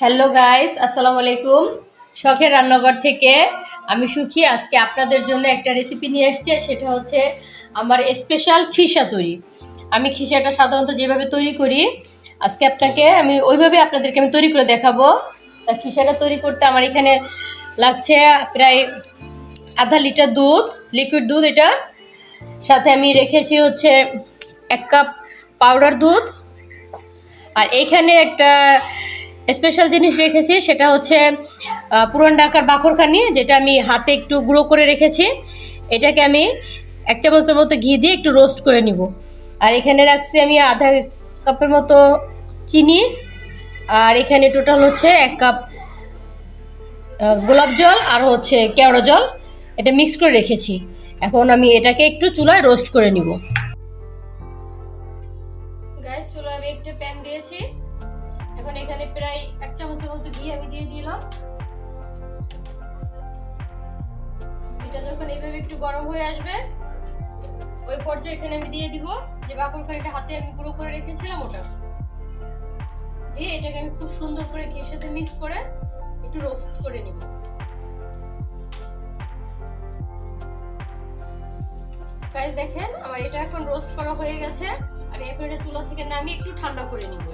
Hello guys আসসালামু আলাইকুম শখের রান্নাঘর থেকে আমি সুখী। আজকে আপনাদের জন্য একটা রেসিপি নিয়ে এসেছি, আর সেটা হচ্ছে আমার স্পেশাল খিসা তৈরি। আমি খিসাটা সাধারণত যেভাবে তৈরি করি, আজকে আপনাকে আমি ওইভাবে আপনাদেরকে আমি তৈরি করে দেখাবো। তা খিসাটা তৈরি করতে আমার এখানে লাগছে প্রায় আধা লিটার দুধ লিকুইড দুধ এটা। সাথে আমি রেখেছি হচ্ছে এক কাপ পাউডার দুধ। আর এইখানে একটা স্পেশাল জিনিস রেখেছি, সেটা হচ্ছে পুরান ঢাকার বাখরখানি, যেটা আমি হাতে একটু গুঁড়ো করে রেখেছি। এটাকে আমি এক চামচের মতো ঘি দিয়ে একটু রোস্ট করে নিব। আর এখানে রাখছি আমি আধা কাপের মতো চিনি। আর এখানে টোটাল হচ্ছে এক কাপ গোলাপ জল আর হচ্ছে কেওড়া জল। এটা মিক্স করে রেখেছি। এখন আমি এটাকে একটু চুলায় রোস্ট করে নিব। গ্যাস চুলায় আমি একটু প্যান দিয়েছি। এখন এখানে প্রায় এক চামচের মতো ঘি আমি দিয়ে দিলাম। এটা যখন এইভাবে একটু গরম হয়ে আসবে, ওই পর্যায়ে এখানে আমি দিয়ে দিব যে বাকর কারিটা হাতে আমি গুঁড়ো করে রেখেছিলাম ওটা। দিয়ে এটাকে আমি খুব সুন্দর করে ঘির সাথে মিক্স করে একটু রোস্ট করে নিব। দেখেন, আমার এটা এখন রোস্ট করা হয়ে গেছে। আমি এখন এটা চুলা থেকে নামিয়ে একটু ঠান্ডা করে নিব।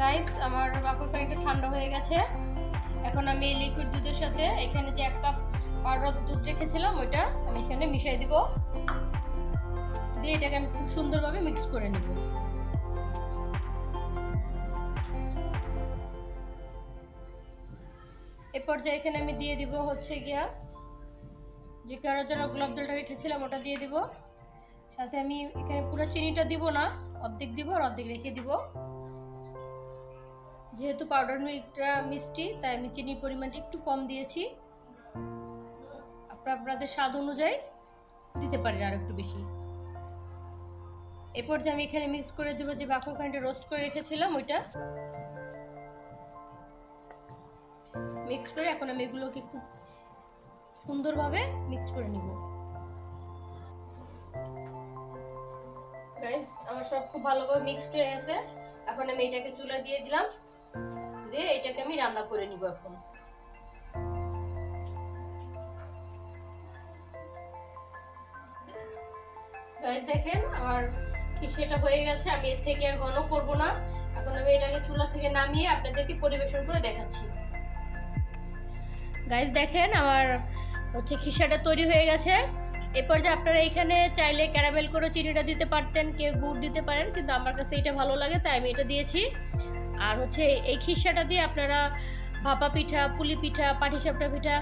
গাইস আমার বাকর কারিটা ঠান্ডা হয়ে গেছে। এখন আমি লিকুইড দুধের সাথে এখানে যে এক কাপ পাউডার দুধ রেখেছিলাম, ওইটা আমি এখানে মিশিয়ে দিব। দিয়ে এটাকে আমি খুব সুন্দরভাবে মিক্স করে নিব। এ পর্যায়ে এখানে আমি দিয়ে দিব হচ্ছে গিয়া যে জন্য গোলাপ জলটা রেখেছিলাম, ওটা দিয়ে দিব। সাথে আমি এখানে পুরো চিনিটা দিব না, অর্ধেক দিব আর অর্ধেক রেখে দিব। যেহেতু পাউডার মিল্কটা মিষ্টি, তাই আমি চিনির পরিমাণটা একটু কম দিয়েছি। আপনারা আপনাদের স্বাদ অনুযায়ী দিতে পারেন আর একটু বেশি। এরপর যে আমি এখানে মিক্স করে দেবো যে বাকর কানিটা রোস্ট করে রেখেছিলাম, ওইটা। মিক্স করে এখন আমি এগুলোকে খুব সুন্দরভাবে মিক্স করে নিব। গাইস আমার সব খুব ভালোভাবে মিক্সড হয়ে গেছে। এখন আমি এটাকে চুলা দিয়ে দিলাম। দিয়ে এটাকে আমি রান্না করে নিব এখন। দেখেন আমার খিচুড়িটা হয়ে গেছে, আমি এর থেকে আর ঘন করব না। এখন আমি এটাকে চুলা থেকে নামিয়ে আপনাদেরকে পরিবেশন করে দেখাচ্ছি। গাইস দেখেন আমার হচ্ছে খিসাটা তৈরি হয়ে গেছে। এরপর যে আপনারা এখানে চাইলে ক্যারামেল করে চিনিটা দিতে পারতেন, কেউ গুড় দিতে পারেন, কিন্তু আমার কাছে এটা ভালো লাগে, তাই আমি এটা দিয়েছি। আর হচ্ছে এই খিসাটা দিয়ে আপনারা ভাপা পিঠা, পুলি পিঠা পাটিসাপটা পিঠা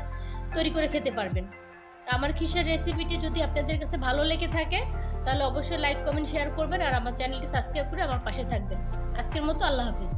তৈরি করে খেতে পারবেন। আমার খিসার রেসিপিটি যদি আপনাদের কাছে ভালো লেগে থাকে, তাহলে অবশ্যই লাইক কমেন্ট শেয়ার করবেন আর আমার চ্যানেলটি সাবস্ক্রাইব করে আমার পাশে থাকবেন। আজকের মতো আল্লাহ হাফিজ।